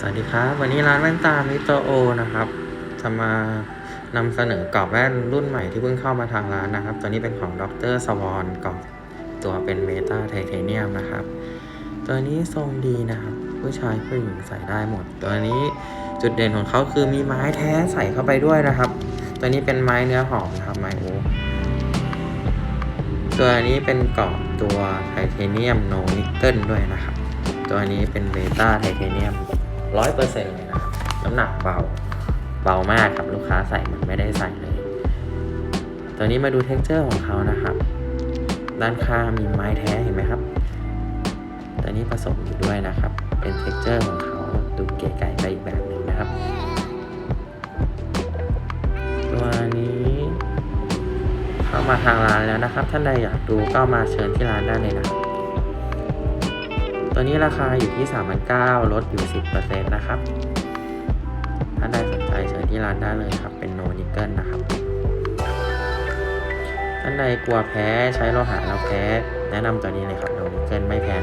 สวัสดีครับ วันนี้ร้านแว่นตามิโตโอนะครับจะมานำเสนอกรอบแว่นรุ่นใหม่ที่เพิ่งเข้ามาทางร้านนะครับ ตัวนี้เป็นของดรสวอนกรอบตัวเป็นเมตาไทเทเนียมนะครับ ตัวนี้ทรงดีนะครับ ผู้ชายผู้หญิงใส่ได้หมด ตัวนี้จุดเด่นของเขาคือมีไม้แท้ใส่เข้าไปด้วยนะครับ ตัวนี้เป็นไม้เนื้อหอมนะครับไม้โอตัวนี้เป็นกรอบตัวไทเทเนียมโนนิกเกิลด้วยนะครับ ตัวนี้เป็นเบต้าไทเทเนียม ร้อยเปอร์เซ็นต์เลยนะครับน้ำหนักเบาเบามากครับลูกค้าใส่มันไม่ได้ใส่เลย ตัวนี้มาดูเท็กเจอร์ของเขานะครับ ด้านข้างมีไม้แท้เห็นไหมครับตัวนี้ผสมอยู่ด้วยนะครับ เป็นเท็กเจอร์ของเขาดูเก๋ไก่ไปอีกแบบหนึ่งนะครับ ตัวนี้เข้ามาทางร้านแล้วนะครับ ท่านใดอยากดูก็มาเชิญที่ร้านได้เลยนะครับ ตัวนี้ราคาอยู่ที่3,900ลดอยู่ 10%นะครับ ถ้าได้สนใจเชิญที่ร้านได้เลยครับ เป็นโนนิกเกิลนะครับ ท่านใดกลัวแพ้ใช้โลหะแล้วแพ้ แนะนำตัวนี้เลยครับโนนิกเกิลไม่แพ้